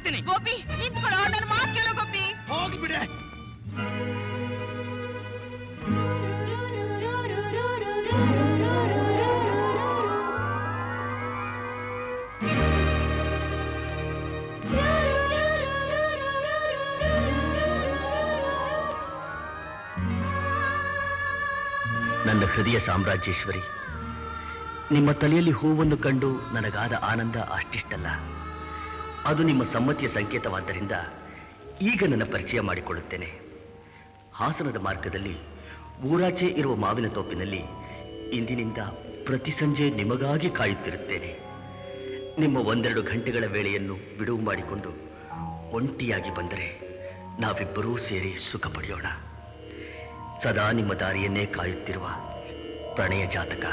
ಬರ್ತೀನಿ ಗೋಪಿ ನಿಂತ್ಕೊಳ್ಳೋ ನನ್ನ ಮಾತು ಕೇಳೋ ಗೋಪಿ. ಹೋಗ್ಬಿಡೆ ನನ್ನ ಹೃದಯ ಸಾಮ್ರಾಜ್ಯೇಶ್ವರಿ ನಿಮ್ಮ ತಲೆಯಲ್ಲಿ ಹೂವನ್ನು ಕಂಡು ನನಗಾದ ಆನಂದ ಅಷ್ಟಿಷ್ಟಲ್ಲ. ಅದು ನಿಮ್ಮ ಸಮ್ಮತಿಯ ಸಂಕೇತವಾದ್ದರಿಂದ ಈಗ ನನ್ನ ಪರಿಚಯ ಮಾಡಿಕೊಳ್ಳುತ್ತೇನೆ. ಹಾಸನದ ಮಾರ್ಗದಲ್ಲಿ ಊರಾಚೆ ಇರುವ ಮಾವಿನ ತೋಪಿನಲ್ಲಿ ಇಂದಿನಿಂದ ಪ್ರತಿ ಸಂಜೆ ನಿಮಗಾಗಿ ಕಾಯುತ್ತಿರುತ್ತೇನೆ. ನಿಮ್ಮ ಒಂದೆರಡು ಗಂಟೆಗಳ ವೇಳೆಯನ್ನು ಬಿಡುವು ಮಾಡಿಕೊಂಡು ಒಂಟಿಯಾಗಿ ಬಂದರೆ ನಾವಿಬ್ಬರೂ ಸೇರಿ ಸುಖ ಪಡೆಯೋಣ. ಸದಾ ನಿಮ್ಮ ದಾರಿಯನ್ನೇ ಕಾಯುತ್ತಿರುವ ಪ್ರಣಯ ಜಾತಕ.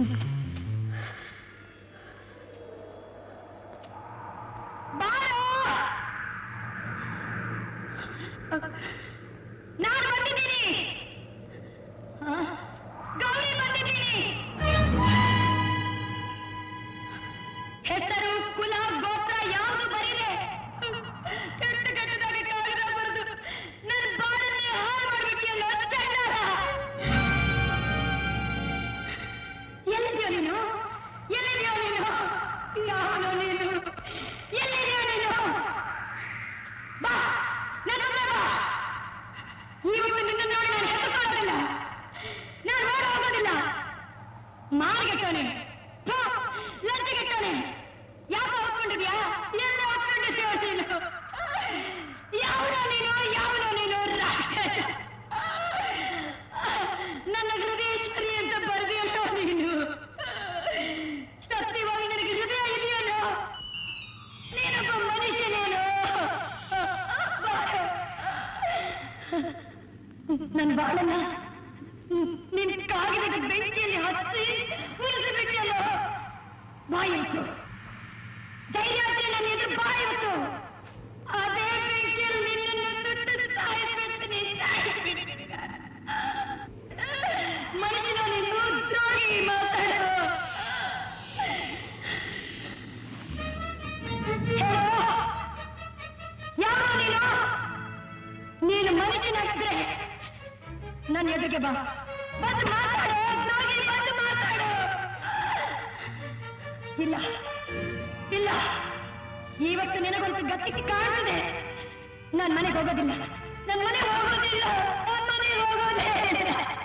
Mm-hmm. ನಾನು. ಮನುಷ್ಯನಾಗಿದ್ರೆ ನನ್ನ ಎದುರಿಗೆ ಬಾ. ಬಂದು ಮಾತಾಡು. ಮಾತಾಡು. ಇಲ್ಲ ಇಲ್ಲ. ಇವತ್ತು ನಿನಗೊಂದು ಗತಿ ಕಾಣಿದೆ ನಾನು ಮನೆಗೆ ಹೋಗೋದಿಲ್ಲ. ನನ್ನ ಮನೆಗೆ ಹೋಗೋದಿಲ್ಲ. ನನ್ನ ಮನೆಗೆ ಹೋಗೋದೇ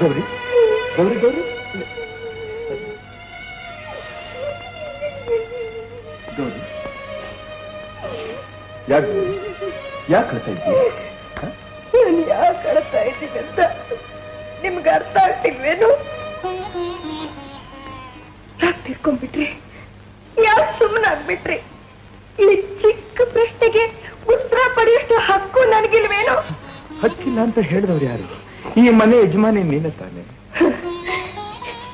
ಗೌರಿ ಗೌರಿ ಗೌರಿ ಗೌರಿ ಯಾಕೆ? ಯಾಕೆ ಕಳ್ತಾ ಯಾಕೆ ಇದ್ದೀನಿ ಅಂತ ನಿಮ್ಗೆ ಅರ್ಥ ಆಗ್ತಿಲ್ವೇನು? ಯಾಕೆ ತಿರ್ಕೊಂಡ್ಬಿಟ್ರಿ ಯಾಕೆ ಸುಮ್ಮನಾಗ್ಬಿಟ್ರಿ ಈ ಚಿಕ್ಕ ಪ್ರಶ್ನೆಗೆ ಉತ್ತರ ಪಡೆಯಷ್ಟು ಹಕ್ಕು ನನಗಿಲ್ವೇನು? ಹಕ್ಕಿಲ್ಲ ಅಂತ ಹೇಳಿದವ್ರು ಯಾರು? ಈ ಮನೆ ಯಜಮಾನಿ ನೀನೆ ತಾನೆ.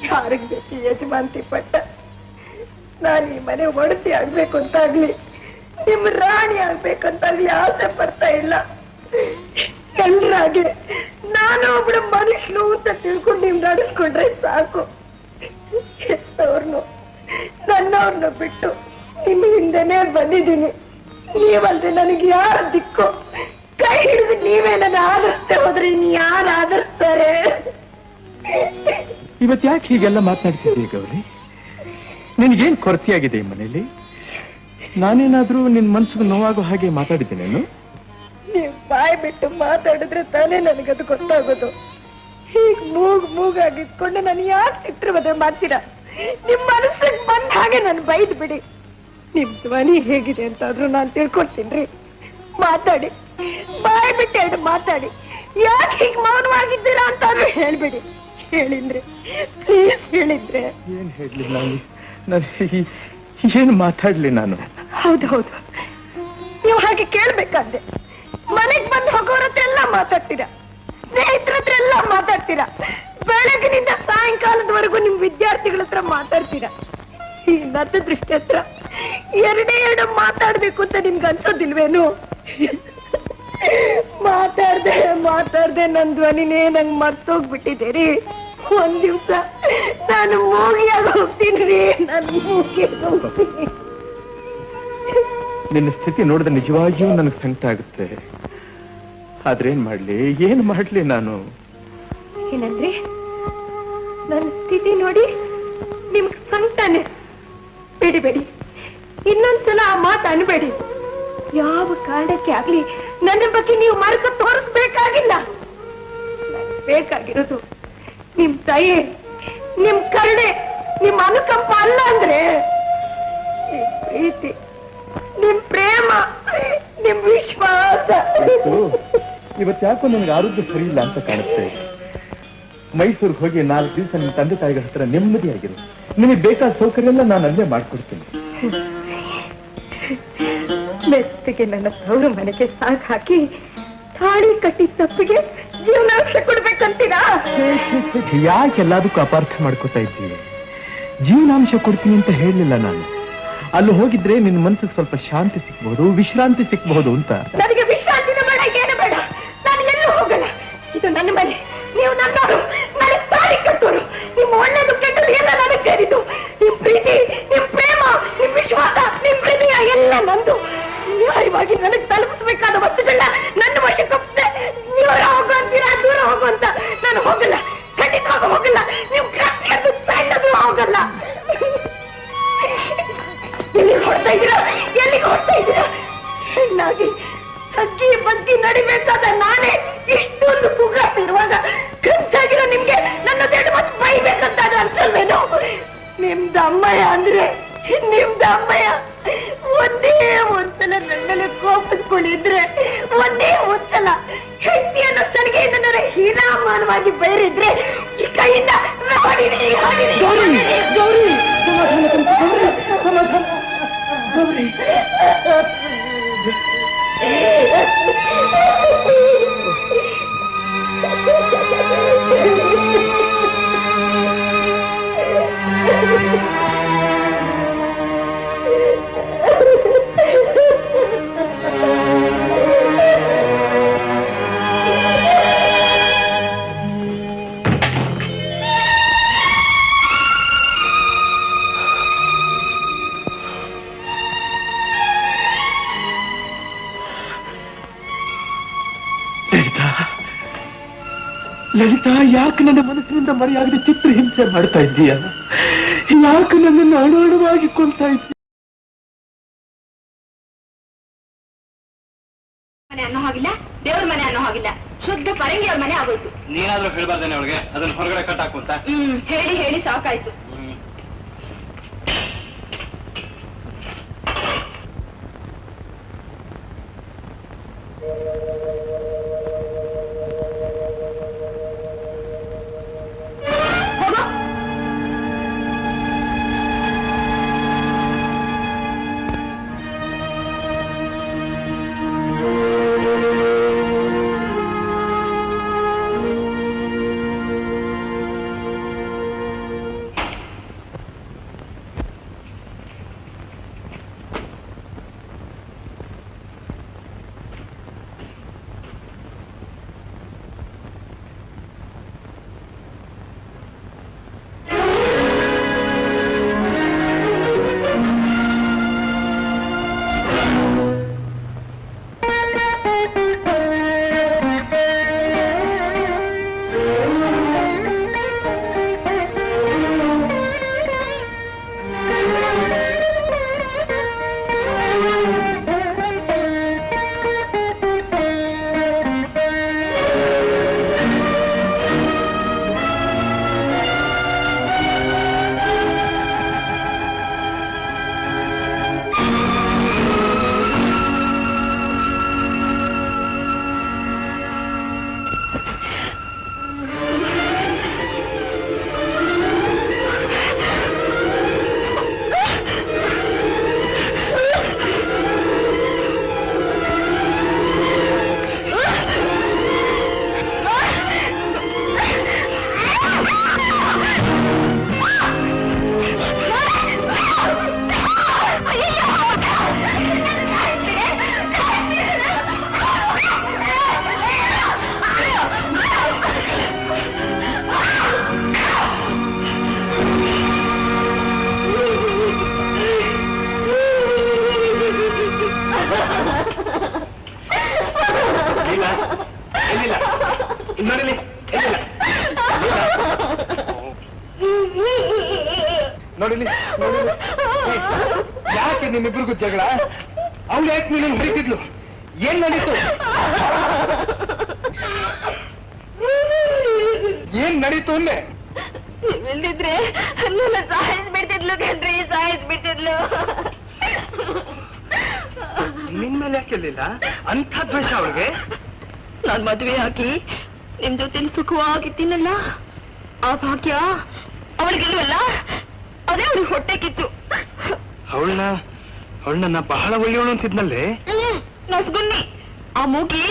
ಯಾರಿಗ್ ಬೇಕು ಈ ಯಜಮಾನ್ತಿ ಪಟ್ಟ? ನಾನು ಈ ಮನೆ ಒಡತಿ ಆಗ್ಬೇಕು ಅಂತಾಗ್ಲಿ ನಿಮ್ ರಾಣಿ ಆಗ್ಬೇಕಂತ ಅಲ್ಲಿ ಆಸೆ ಪಡ್ತಾ ಇಲ್ಲ. ಎಲ್ರಾಗೆ ನಾನು ಒಬ್ಬಳು ಮನುಷ್ಯನು ಅಂತ ತಿಳ್ಕೊಂಡು ನಿಮ್ ನಡೆಸ್ಕೊಂಡ್ರೆ ಸಾಕು. ಅವ್ರನ್ನು ನನ್ನವ್ರನ್ನ ಬಿಟ್ಟು ನಿಮ್ ಹಿಂದೆನೆ ಬಂದಿದ್ದೀನಿ. ನೀವಲ್ದೆ ನನಗೆ ಯಾರು ದಿಕ್ಕು? ಕೈ ಹಿಡಿದು ನೀವೇ ನನ್ನ ಆಧರಿಸ್ತಾ ಹೋದ್ರೆ ಇನ್ ಯಾರು ಆಧರಿಸ್ತಾರೆ ಇವತ್ ಯಾಕೆ ಹೀಗೆಲ್ಲ ಮಾತನಾಡ್ತಿದ್ದೀಯ ಗೌರಿ? ನಿನ್ಗೇನ್ ಕೊರತೆಯಾಗಿದೆ ಈ ಮನೆಯಲ್ಲಿ? ನಾನೇನಾದ್ರೂ ನಿನ್ ಮನ್ಸಿಗೆ ನೋವಾಗೋ ಹಾಗೆ ಮಾತಾಡಿದ್ದೇನೆ ನೀವ್ ಬಾಯಿ ಬಿಟ್ಟು ಮಾತಾಡಿದ್ರೆ ತಾನೇ ನನಗದು ಗೊತ್ತಾಗೋದು. ಹೀಗ್ ಮೂಗ್ ಮೂಗಾಗಿ ಇಟ್ಕೊಂಡು ನಾನು ಯಾಕೆ ಚಿತ್ರವದೆ ಮಾಡ್ತೀರಾ? ನಿಮ್ ಮನಸ್ಸಿಗೆ ಬಂದ ಹಾಗೆ ನಾನು ಬೈದ್ ಬಿಡಿ. ನಿಮ್ ಧ್ವನಿ ಹೇಗಿದೆ ಅಂತಾದ್ರೂ ನಾನು ತಿಳ್ಕೊಳ್ತೀನಿ ಮಾತಾಡಿ. ಬಾಯಿ ಬಿಟ್ಟು ಎರಡು ಮಾತಾಡಿ. ಯಾಕೆ ಹೀಗ್ ಮೌನವಾಗಿದ್ದೀರಾ ಅಂತಾದ್ರೂ ಹೇಳ್ಬಿಡಿ. ಹೇಳಿದ್ರೆ ಪ್ಲೀಸ್ ಹೇಳಿದ್ರೆ. ಏನ್ ಹೇಳಿ ನಾನು? ನಾನು ಏನ್ ಮಾತಾಡ್ಲಿ ನಾನು? ಹೌದು ನೀವು ಹಾಗೆ ಕೇಳ್ಬೇಕಂದೆ. ಮನೆಗ್ ಬಂದು ಹೋಗೋರ ಹತ್ರ ಎಲ್ಲ ಮಾತಾಡ್ತೀರಾ? ಸ್ನೇಹಿತರ ಹತ್ರ ಎಲ್ಲ ಮಾತಾಡ್ತೀರಾ? ಬೆಳಗಿನಿಂದ ಸಾಯಂಕಾಲದವರೆಗೂ ನಿಮ್ ವಿದ್ಯಾರ್ಥಿಗಳ ಹತ್ರ ಮಾತಾಡ್ತೀರಾ? ಈ ನನ್ನ ದೃಷ್ಟಿ ಹತ್ರ ಎರಡೇ ಎರಡು ಮಾತಾಡ್ಬೇಕು ಅಂತ ನಿಮ್ಗೆ ಅನ್ಸೋದಿಲ್ವೇನು? ಮಾತಾಡ್ದೆ ಮಾತಾಡ್ದೆ ನನ್ ಧ್ವನಿನೇ ನಂಗ್ ಮರ್ತೋಗ್ಬಿಟ್ಟಿದ್ದೀರಿ ಒಂದ್ ದಿವ್ಸ ನಾನು ಮೂಗಿಯಾಗ ಹೋಗ್ತೀನಿ ರೀ, ನಾನು ಮೂಗಿಯಾಗ ಹೋಗ್ತೀನಿ. ನಿನ್ನ ಸ್ಥಿತಿ ನೋಡಿದ ನಿಜವಾಗಿಯೂ ನನಗೆ ಸಂಕಟ ಆಗುತ್ತೆ. ಆದ್ರೆ ಏನ್ ಮಾಡ್ಲಿ? ಏನ್ ಮಾಡ್ಲಿ ನಾನು? ಏನಂದ್ರೆ? ನನ್ನ ಸ್ಥಿತಿ ನೋಡಿ ನಿಮ್ಗೆ ಸಂಕಟನೆ. ಬೇಡಿ ಬೇಡಿ. ಇನ್ನೊಂದ್ಸಲ ಆ ಮಾತು ಅನ್ಬೇಡಿ. ಯಾವ ಕಾರಣಕ್ಕೆ ಆಗ್ಲಿ ನನ್ನ ಬಗ್ಗೆ ನೀವು ಮರಕ ತೋರಿಸ್ಬೇಕಾಗಿಲ್ಲ. ಬೇಕಾಗಿರೋದು ನಿಮ್ ತಾಯಿ ನಿಮ್ ಕರುಣೆ, ನಿಮ್ ಅನುಕಂಪ ಅಲ್ಲ ಅಂದ್ರೆ ಪ್ರೀತಿ. ಇವತ್ತು ಯಾಕೋ ನನಗೆ ಆರೋಗ್ಯ ಸರಿ ಇಲ್ಲ ಅಂತ ಕಾಣುತ್ತೆ. ಮೈಸೂರಿಗೆ ಹೋಗಿ ನಾಲ್ಕು ದಿವಸ ನಿಮ್ಮ ತಂದೆ ತಾಯಿಗಳ ಹತ್ರ ನೆಮ್ಮದಿಯಾಗಿರು. ನಿಮಗೆ ಬೇಕಾದ ಸೌಕರ್ಯ ಎಲ್ಲ ನಾನು ಅಲ್ಲೇ ಮಾಡ್ಕೊಡ್ತೀನಿ. ಮೆತ್ತಿಗೆ ನನ್ನ ತವರು ಮನೆಗೆ ಸಾಕ್ ಹಾಕಿ ತಾಳಿ ಕಟ್ಟಿ ತಪ್ಪಿಗೆ ಜೀವನಾಂಶ ಕೊಡ್ಬೇಕಂತೀರಾ? ಯಾಕೆ ಎಲ್ಲದಕ್ಕೂ ಅಪಾರ್ಥ ಮಾಡ್ಕೋತಾ ಇದ್ದೀವಿ ಜೀವನಾಂಶ ಕೊಡ್ತೀನಿ ಅಂತ ಹೇಳಲಿಲ್ಲ ನಾನು. ಅಲ್ಲಿ ಹೋಗಿದ್ರೆ ನಿನ್ನ ಮನಸ್ಸಿಗೆ ಸ್ವಲ್ಪ ಶಾಂತಿ ಸಿಕ್ಬಹುದು ವಿಶ್ರಾಂತಿ ಸಿಕ್ಬಹುದು ಅಂತ. ನನಗೆ ಇದು ನನ್ನ ಮನೆ ನೀವು ನನ್ನವರು ನನಗೆ ತಾಳಿ ಕಟ್ಟೋರು. ನಿಮ್ಮ ಒಳ್ಳೇದು ಕೆಟ್ಟದು ಎಲ್ಲ ನನಗೆ ಸೇರಿದ್ದು. ನಿಮ್ ಪ್ರೀತಿ, ನಿಮ್ ಪ್ರೇಮ, ನಿಮ್ ವಿಶ್ವಾಸ, ನಿಮ್ ಹೃದಯ ಎಲ್ಲ ನಂದು. ನ್ಯಾಯವಾಗಿ ನನಗೆ ತಲುಪಿಸಬೇಕಾದ ವಸ್ತುಗಳನ್ನ ನನ್ನ ವಶಕ್ಕೊಪ್ಪೆ ನೀವು ಹೋಗು ಅಂತೀರಾ? ದೂರ ಹೋಗು ಅಂತ. ನಾನು ಹೋಗಲ್ಲ. ಖಂಡಿತವಾಗ ಹೋಗಲ್ಲ. ನೀವು ಕಟ್ಟದು ಸಣ್ಣದು ಹೋಗಲ್ಲ. ಎಲ್ಲಿಗೆ ಹೊಡ್ತಾ ಇದ್ದೀರಾ? ಎಲ್ಲಿಗೆ ಹೊಡ್ತಾ ಇದ್ದೀರಾ? ಹೆಣ್ಣಾಗಿ ಅಕ್ಕಿ ಬಗ್ಗಿ ನಡಿಬೇಕಾದ ನಾನೇ ಇಷ್ಟೊಂದು ಪುಗಾಟ ಇರುವಾಗ ಗಂಟಾಗಿರೋ ನಿಮ್ಗೆ ನನ್ನ ದೇಡು ಮತ್ತೆ ಬೈಬೇಕಂತ ಅನ್ಸಲ್ವೇನು ನಿಮ್ದ ಅಮ್ಮಯ್ಯ ಅಂದ್ರೆ ನಿಮ್ದ ಅಮ್ಮಯ್ಯ ಒಂದೇ ಒಂದ್ಸಲ ನನ್ನ ಮೇಲೆ ಕೋಪಿಸ್ಕೊಂಡಿದ್ರೆ ಒಂದೇ ಒಂದ್ಸಲ ಶಕ್ತಿಯನ್ನು ಸಲಿಗೆಯಿಂದ ನನ್ನ ಹೀನಾಮಾನವಾಗಿ ಬೈರಿದ್ರೆ ಈ ಕೈಯಿಂದ ಹೊಡಿರಿ, ಯಾಕೆ ನನ್ನ ಮನಸ್ಸಿನಿಂದ ಮರೆಯಾಗದೆ ಚಿತ್ರ ಹಿಂಸೆ ಮಾಡ್ತಾ ಇದ್ದೀಯ? ಯಾಕೆ ನನ್ನನ್ನು ಅಣು ಅಣುವಾಗಿ ಕೊಲ್ತಾ ಇದ್ದೀಯ? ಮನೆ ಅನ್ನೋ ಹಾಗಿಲ್ಲ ದೇವ್ರ ಮನೆ ಅನ್ನೋ ಹಾಗಿಲ್ಲ. ಶುದ್ಧ ಪರಂಗಿ ಅವ್ರ ಮನೆ ಆಗೋಯ್ತು. ನೀನಾದ್ರೂ ಹೇಳ್ಬಾರ್ದೇನೆ ಅವಳಿಗೆ? ಅದನ್ನ ಹೊರಗಡೆ ಕಟ್ಟಾಕು ಅಂತ? ಹ್ಮ್ ಹೇಳಿ ಹೇಳಿ ಸಾಕಾಯ್ತು. ನಿಮ್ಮಿಬ್ರಿಗೂ ಜಗಳ? ಅವಳು ಯಾಕೆ ನೀನು ಹೊಡಿತಿದ್ಲು? ಏನ್ ನಡೀತು? ಏನ್ ನಡೀತು ಅಂದೆ? ಇಲ್ದಿದ್ರೆ ನನ್ನ ಸಾಯಿಸ್ ಬಿಡ್ತಿದ್ಲು ಕಣ್ರಿ ಸಾಯಿಸ್ ಬಿಡ್ತಿದ್ಲು. ನಿನ್ ಮೇಲೆ ಯಾಕೆ ಇರ್ಲಿಲ್ಲ? ಅಂಥ ದ್ವೇಷ ಅವಳಿಗೆ? ನಾನ್ ಮದ್ವೆ ಹಾಕಿ ನಿಮ್ ಜೊತೆ ಸುಖವಾಗಿದ್ದೀನಲ್ಲ ಆ ಭಾಗ್ಯ ಅವಳಿಗಿಲ್ವಲ್ಲ? ಅದೇ ಅವ್ರಿಗೆ ಹೊಟ್ಟೆ ಕಿತ್ತು. ಅವಳನ್ನ ಅವಳನ್ನ ಬಹಳ ಒಳ್ಳೆಯವಳು ಅಂತಿದ್ನಲ್ಲೇ ಹ್ಮ್ ನಸ್ಗುನ್ನಿ. ಆ ಮೂಗಿ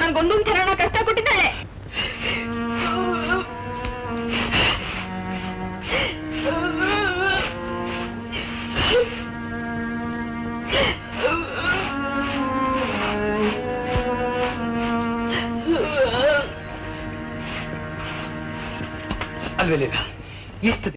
ನನ್ಗೊಂದೊಂದ್ ಥರನ ಕಷ್ಟ ಕೊಟ್ಟಿದ್ದಾಳೆ. ಅಲ್ವೇಲಿಲ್ಲ ಇಷ್ಟು